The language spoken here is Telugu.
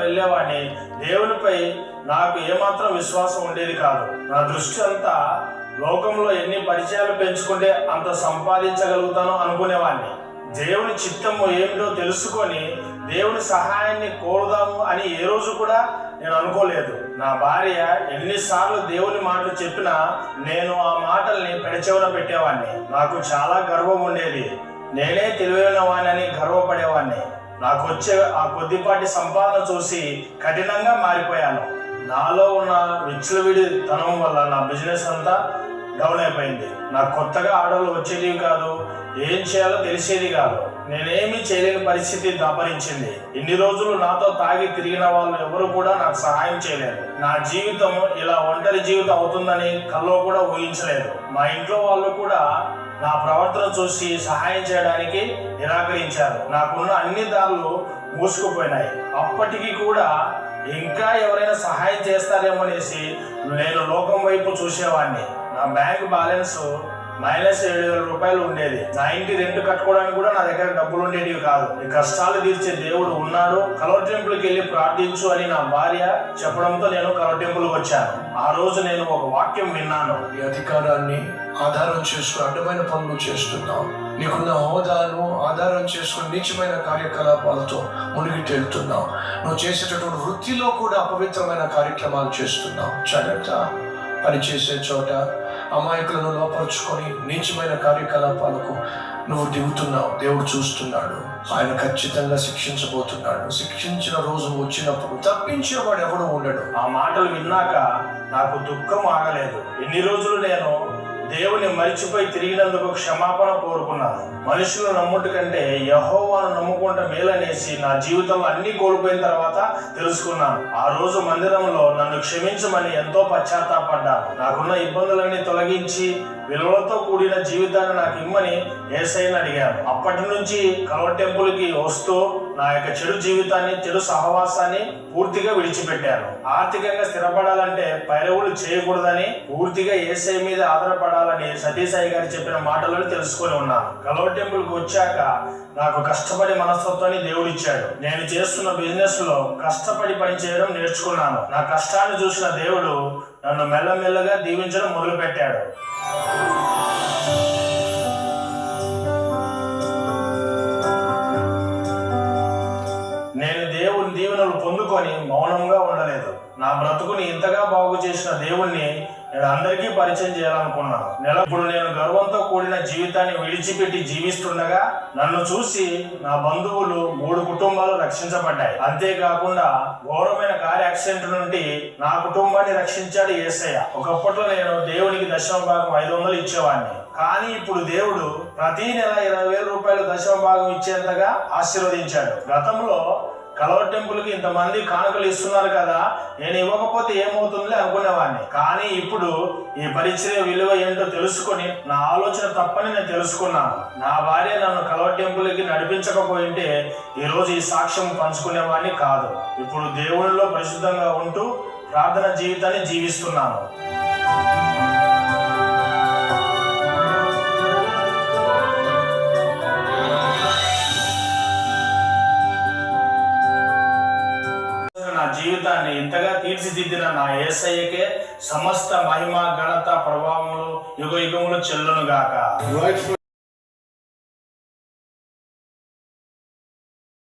వెళ్ళేవాడిని. దేవునిపై నాకు ఏమాత్రం విశ్వాసం ఉండేది కాదు. నా దృష్టి అంతా లోకంలో ఎన్ని పరిచయాలు పెంచుకుంటే అంత సంపాదించగలుగుతాను అనుకునేవాడిని. దేవుని చిత్తము ఏమిటో తెలుసుకొని దేవుని సహాయాన్ని కోరుదాము అని ఏ రోజు కూడా నేను అనుకోలేదు. నా భార్య ఎన్నిసార్లు దేవుని మాటలు చెప్పినా నేను ఆ మాటల్ని పెడచెవున పెట్టేవాడిని. నాకు చాలా గర్వం ఉండేది. నేనే తెలివైన వాడిని గర్వపడేవాడిని. నాకు వచ్చే ఆ కొద్దిపాటి సంపాదన చూసి కఠినంగా మారిపోయాను. నాలో ఉన్న విచ్చలవిడి తనం వల్ల నా బిజినెస్ అంతా డౌన్ అయిపోయింది. నాకు కొత్తగా ఆర్డర్లు వచ్చేది కాదు ఏం చేయాలో తెలిసేది కాదు. నేనేమీ చేయలేని పరిస్థితి దాపరించింది. ఇన్ని రోజులు నాతో తాగి తిరిగిన వాళ్ళు ఎవరు కూడా నాకు సహాయం చేయలేదు. నా జీవితం ఇలా ఒంటరి జీవితం అవుతుందని కల్లో కూడా ఊహించలేదు. మా ఇంట్లో వాళ్ళు కూడా నా ప్రవర్తన చూసి సహాయం చేయడానికి నిరాకరించారు. నాకున్న అన్ని దారులు మూసుకుపోయినాయి. అప్పటికి కూడా ఇంకా ఎవరైనా సహాయం చేస్తారేమో అనేసి నేను లోకం వైపు చూసేవాడిని నా బ్యాంక్ బ్యాలెన్స్ మైనస్ ఏడు వేల రూపాయలు ఉండేది. నా ఇంటి రెంట్ కట్టుకోవడానికి కూడా నా దగ్గర డబ్బులు ఉండేటివి కాదు. ఈ కష్టాలు తీర్చే దేవుడు ఉన్నాడు. కలర్ టెంపుల్కి వెళ్ళి ప్రార్థించు అని నా భార్య చెప్పడంతో నేను కలర్ టెంపుల్కి వచ్చాను. ఆ రోజు నేను ఒక వాక్యం విన్నాను. ఈ అధికారాన్ని ఆధారం చేసుకుని అడ్డమైన పనులు చేస్తున్నావు. నీకున్న హోదాను ఆధారం చేసుకుని నీచమైన కార్యకలాపాలతో మునిగి తేలుతున్నావు. నువ్వు చేసేటటువంటి వృత్తిలో కూడా అపవిత్రమైన కార్యక్రమాలు చేస్తున్నావు. జాగ్రత్త. పని చేసే చోట అమాయకులను లోపరుచుకొని నీచమైన కార్యకలాపాలకు నువ్వు దిగుతున్నావు. దేవుడు చూస్తున్నాడు. ఆయన ఖచ్చితంగా శిక్షించబోతున్నాడు. శిక్షించిన రోజు వచ్చినప్పుడు తప్పించేవాడు ఎవడు ఉండడు. ఆ మాటలు విన్నాక నాకు దుఃఖం ఆగలేదు. ఎన్ని రోజులు నేను దేవుని మరిచిపోయి తిరిగినందుకు క్షమాపణ కోరుకున్నాను. మనుషులు నమ్ముట కంటే యహోవాను నమ్ముకుంట మేలనేసి నా జీవితంలో అన్ని కోల్పోయిన తర్వాత తెలుసుకున్నాను. ఆ రోజు మందిరంలో నన్ను క్షమించమని ఎంతో పశ్చాత్తాపడ్డాను. నాకున్న ఇబ్బందులన్నీ తొలగించి విలువలతో కూడిన జీవితాన్ని నాకు ఇమ్మని ఏసైని అడిగాను. అప్పటి నుంచి కలవ టెంపుల్కి వస్తూ నా యొక్క చెడు జీవితాన్ని చెడు సహవాసాన్ని పూర్తిగా విడిచిపెట్టాను ఆర్థికంగా స్థిరపడాలంటే పైరవులు చేయకూడదని పూర్తిగా ఏసై మీద ఆధారపడాలని సతీసాయి గారు చెప్పిన మాటలను తెలుసుకొని ఉన్నాను. కలవ టెంపుల్కు వచ్చాక నాకు కష్టపడి మనస్తత్వాన్ని దేవుడిచ్చాడు. నేను చేస్తున్న బిజినెస్లో కష్టపడి పని చేయడం నేర్చుకున్నాను. నా కష్టాన్ని చూసిన దేవుడు నన్ను మెల్లమెల్లగా దీవించడం మొదలుపెట్టాడు. వదులుకొని మౌనంగా ఉండలేదు. నా బ్రతుకుని ఇంతగా బాగు చేసిన దేవుణ్ణి నేను అందరికీ పరిచయం చేయాలనుకున్నాను. నెల ఇప్పుడు నేను గర్వంతో కూడిన జీవితాన్ని విడిచిపెట్టి జీవిస్తుండగా నన్ను చూసి నా బంధువులు మూడు కుటుంబాలు రక్షించబడ్డాయి. అంతేకాకుండా ఘోరమైన కార్ యాక్సిడెంట్ నుండి నా కుటుంబాన్ని రక్షించాడు ఏసయ్య. ఒకప్పట్లో నేను దేవునికి దశమ భాగం ఐదు వందలు ఇచ్చేవాడిని. కానీ ఇప్పుడు దేవుడు ప్రతి నెల ఇరవై వేల రూపాయలు దశమ భాగం ఇచ్చేంతగా ఆశీర్వదించాడు. గతంలో కలవ టెంపుల్కి ఇంతమంది కానుకలు ఇస్తున్నారు కదా నేను ఇవ్వకపోతే ఏమవుతుంది అనుకునేవాడిని. కానీ ఇప్పుడు ఈ పరిచయ విలువ ఏంటో తెలుసుకొని నా ఆలోచన తప్పని నేను తెలుసుకున్నాను. నా భార్య నన్ను కలవ టెంపుల్కి నడిపించకపోయింటే ఈరోజు ఈ సాక్ష్యం పంచుకునేవాడిని కాదు. ఇప్పుడు దేవునిలో పరిశుద్ధంగా ఉంటూ ప్రార్థన జీవితాన్ని జీవిస్తున్నాను. జీవితాన్ని ఇంతగా తీర్చిదిద్దిన నా ఏసయ్యకే సమస్త మహిమ ఘనత ప్రభావములు యుగ యుగములు చెల్లునుగాక